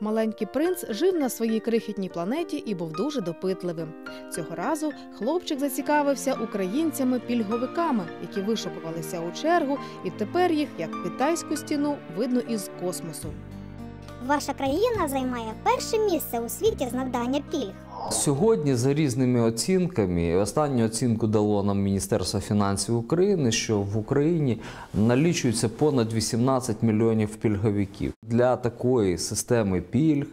Маленький принц жив на своїй крихітній планеті і був дуже допитливим. Цього разу хлопчик зацікавився українцями-пільговиками, які вишукувалися у чергу, і тепер їх, як китайську стіну, видно із космосу. Ваша країна займає перше місце у світі з надання пільг. Сьогодні за різними оцінками, останню оцінку дало нам Міністерство фінансів України, що в Україні налічується понад 18 мільйонів пільговиків. Для такої системи пільг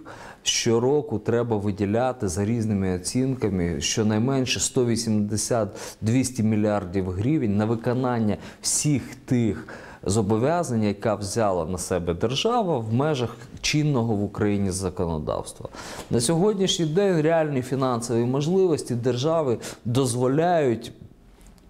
щороку треба виділяти за різними оцінками щонайменше 180-200 мільярдів гривень на виконання всіх тих зобов'язання, яка взяла на себе держава в межах чинного в Україні законодавства. На сьогоднішній день реальні фінансові можливості держави дозволяють.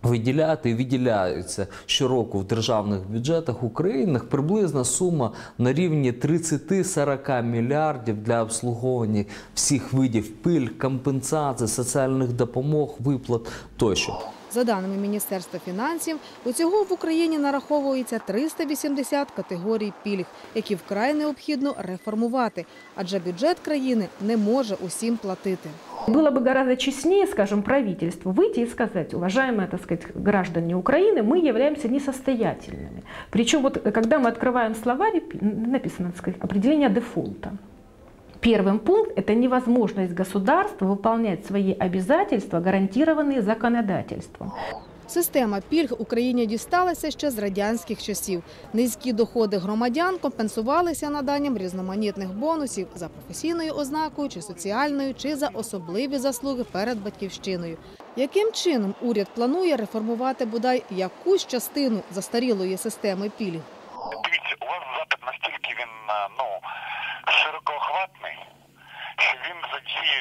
Виділяти і виділяються щороку в державних бюджетах України приблизна сума на рівні 30-40 мільярдів для обслуговування всіх видів пильг, компенсацій, соціальних допомог, виплат тощо. За даними Міністерства фінансів, усього в Україні нараховується 380 категорій пільг, які вкрай необхідно реформувати, адже бюджет країни не може усім платити. Было бы гораздо честнее, скажем, правительству выйти и сказать, уважаемые, так сказать, граждане Украины, мы являемся несостоятельными. Причем вот когда мы открываем словарь, написано, так сказать, определение дефолта. Первым пункт – это невозможность государства выполнять свои обязательства, гарантированные законодательством. Система пільг Україні дісталася ще з радянських часів. Низькі доходи громадян компенсувалися наданням різноманітних бонусів за професійною ознакою чи соціальною, чи за особливі заслуги перед батьківщиною. Яким чином уряд планує реформувати бодай якусь частину застарілої системи пільг?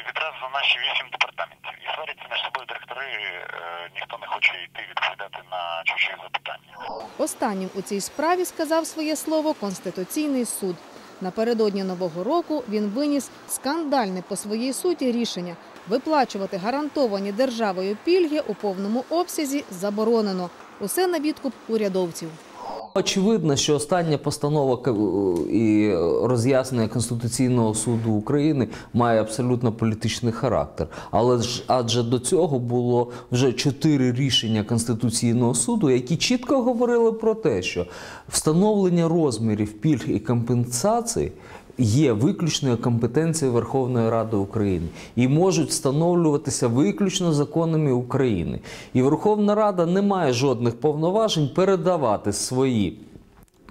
Відразу наші вісім департаментів. І сваряться між собою директори, е, ніхто не хоче йти відповідати на чужі запитання. Останнім у цій справі сказав своє слово Конституційний суд. Напередодні нового року він виніс скандальне по своїй суті рішення виплачувати гарантовані державою пільги у повному обсязі заборонено. Усе на відкуп урядовців. Очевидно, що остання постанова і роз'яснення Конституційного суду України має абсолютно політичний характер. Але ж адже до цього було вже чотири рішення Конституційного суду, які чітко говорили про те, що встановлення розмірів пільг і компенсацій є виключною компетенцією Верховної Ради України і можуть встановлюватися виключно законами України. І Верховна Рада не має жодних повноважень передавати свої.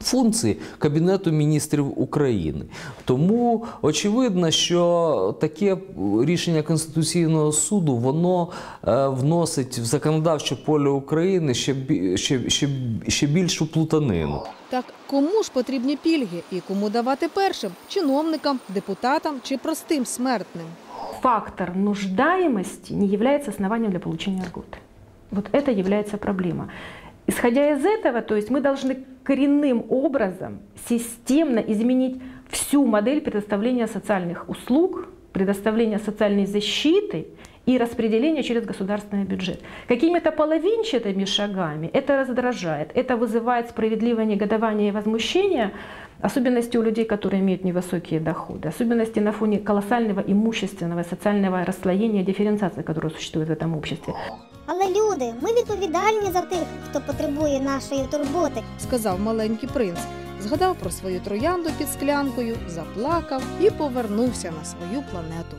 Функції Кабінету міністрів України. Тому очевидно, що таке рішення Конституційного суду воно е, вносить в законодавче поле України ще, бі- ще, ще, ще більшу плутанину. Так кому ж потрібні пільги і кому давати першим чиновникам, депутатам чи простим смертним? Фактор нуждаемости не является основанием для получения льготы. Вот это является проблема. Исходя из этого, то есть мы должны коренным образом системно изменить всю модель предоставления социальных услуг, предоставления социальной защиты и распределения через государственный бюджет. Какими-то половинчатыми шагами это раздражает, это вызывает справедливое негодование и возмущение, особенности у людей, которые имеют невысокие доходы, особенности на фоне колоссального имущественного и социального расслоения, дифференциации, которая существует в этом обществе. Але люди, ми відповідальні за тих, хто потребує нашої турботи. сказав маленький принц. Згадав про свою троянду під склянкою, заплакав і повернувся на свою планету.